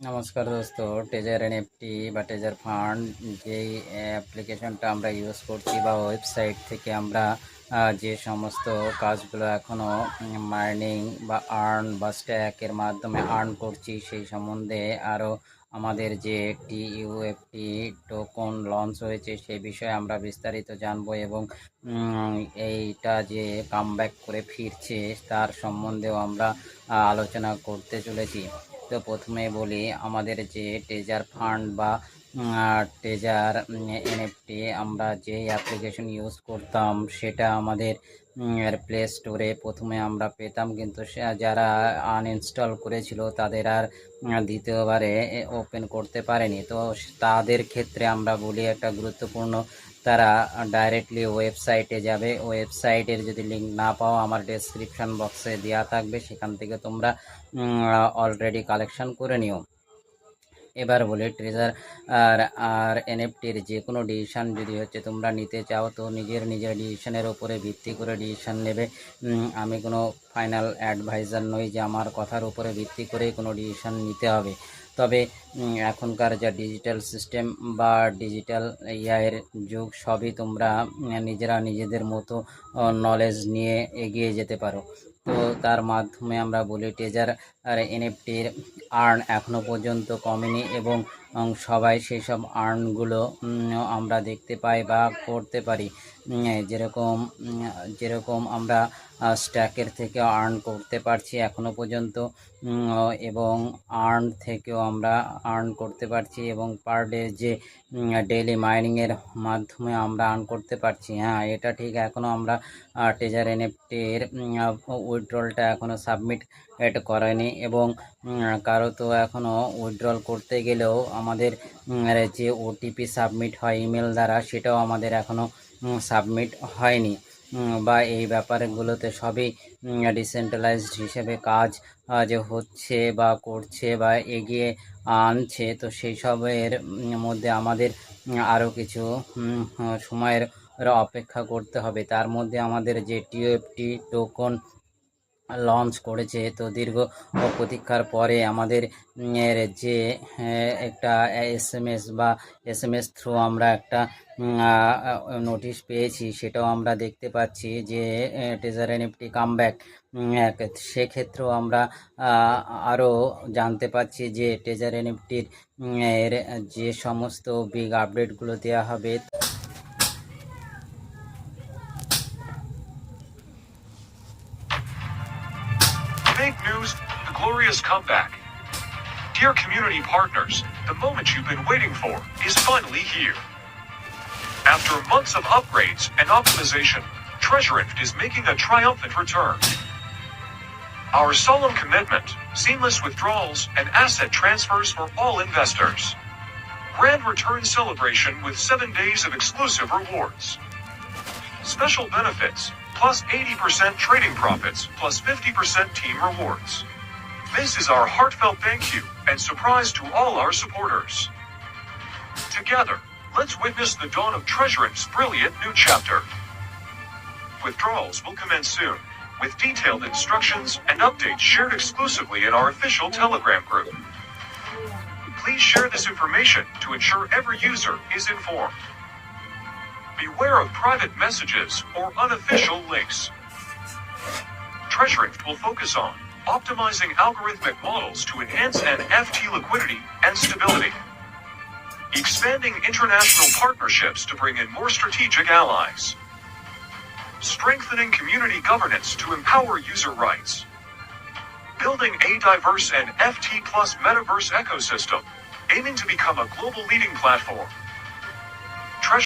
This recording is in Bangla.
নমস্কার দোস্ত টেজার এনএফটি বা টেজার ফান্ড যেই অ্যাপ্লিকেশনটা আমরা ইউজ করছি বা ওয়েবসাইট থেকে আমরা যে সমস্ত কাজগুলো এখনও মাইনিং বা আর্ন বা স্ট্যাকের মাধ্যমে আর্ন করছি সেই সম্বন্ধে আরও আমাদের যে একটি ইউএফটি টোকন লঞ্চ হয়েছে সেই বিষয়ে আমরা বিস্তারিত জানব এবং এইটা যে কামব্যাক করে ফিরছে তার সম্বন্ধেও আমরা আলোচনা করতে চলেছি। তো প্রথমে বলি, আমাদের যে টেজার ফান্ড বা টেজার এনএফটি আমরা যে অ্যাপ্লিকেশন ইউজ করতাম, সেটা আমাদের প্লে স্টোরে প্রথমে আমরা পেতাম, কিন্তু যারা আনইনস্টল করেছিল তাদের আর দ্বিতীয়বারে ওপেন করতে পারেনি। তো তাদের ক্ষেত্রে আমরা বলি একটা গুরুত্বপূর্ণ, তারা ডাইরেক্টলি ওয়েবসাইটে যাবে। ওয়েবসাইটের যদি লিঙ্ক না পাও, আমার ডেসক্রিপশন বক্সে দেওয়া থাকবে। সেখান থেকে তোমরা অলরেডি কালেকশন করে নিও। এবার বলে ট্রেজার আর আর এনএফটির যে কোনো ডিসিশান যদি হচ্ছে তোমরা নিতে চাও, তো নিজের নিজের ডিসিশনের উপরে ভিত্তি করে ডিসিশান নেবে। আমি কোনো ফাইনাল অ্যাডভাইজার নই যে আমার কথার উপরে ভিত্তি করেই কোনো ডিসিশান নিতে হবে। তবে এখনকার যা ডিজিটাল সিস্টেম বা ডিজিটাল ইয়ের যুগ, সবই তোমরা নিজেরা নিজেদের মতো নলেজ নিয়ে এগিয়ে যেতে পারো। তো তার মাধ্যমে আমরা বলি টেজার আর এনএফটির আর্ন এখনও পর্যন্ত কমেনি এবং সবাই সেই সব আর্নগুলো আমরা দেখতে পাই বা করতে পারি। যেরকম যেরকম আমরা স্ট্যাকের থেকে আর্ন করতে পারছি এখনও পর্যন্ত এবং আর্ন থেকেও আমরা আর্ন করতে পারছি এবং পার ডে যে ডেইলি মাইনিংয়ের মাধ্যমে আমরা আর্ন করতে পারছি। হ্যাঁ এটা ঠিক এখনও আমরা টেজার এনএফটির উইথড্রলটা এখনও সাবমিট করেনি এবং কারও তো এখনও উইথড্রল করতে গেলেও আমাদের যে ওটিপি সাবমিট হয় ইমেল দ্বারা, সেটাও আমাদের এখনও সাবমিট হয়নি। বা এই ব্যাপারগুলোতে সবই ডিসেন্ট্রালাইজড হিসেবে কাজ যে হচ্ছে বা করছে বা এগিয়ে আনছে, তো সেই সবের মধ্যে আমাদের আরও কিছু সময়ের অপেক্ষা করতে হবে। তার মধ্যে আমাদের যে টিএফটি টোকন লঞ্চ করেছে। তো দীর্ঘ প্রতীক্ষার পরে আমাদের যে একটা এস এম এস বা এস এম এস থ্রু আমরা একটা নোটিশ পেয়েছি। সেটাও আমরা দেখতে পাচ্ছি যে টেজার এনএফটি কামব্যাক সেক্ষেত্রেও আমরা আরও জানতে পাচ্ছি যে টেজার এনএফটির এর যে সমস্ত বিগ আপডেটগুলো দেওয়া হবে। Big news, the glorious comeback. Dear community partners, the moment you've been waiting for is finally here. After months of upgrades and optimization, Treasurift is making a triumphant return. Our solemn commitment, seamless withdrawals, and asset transfers for all investors. Grand return celebration with seven days of exclusive rewards. Special benefits, plus 80% trading profits, plus 50% team rewards. This is our heartfelt thank you and surprise to all our supporters. Together, let's witness the dawn of Treasurift's brilliant new chapter. Withdrawals will commence soon, with detailed instructions and updates shared exclusively in our official Telegram group. Please share this information to ensure every user is informed. Beware of private messages or unofficial links. Treasurift will focus on optimizing algorithmic models to enhance NFT liquidity and stability, expanding international partnerships to bring in more strategic allies, strengthening community governance to empower user rights, building a diverse and FT plus metaverse ecosystem, aiming to become a global leading platform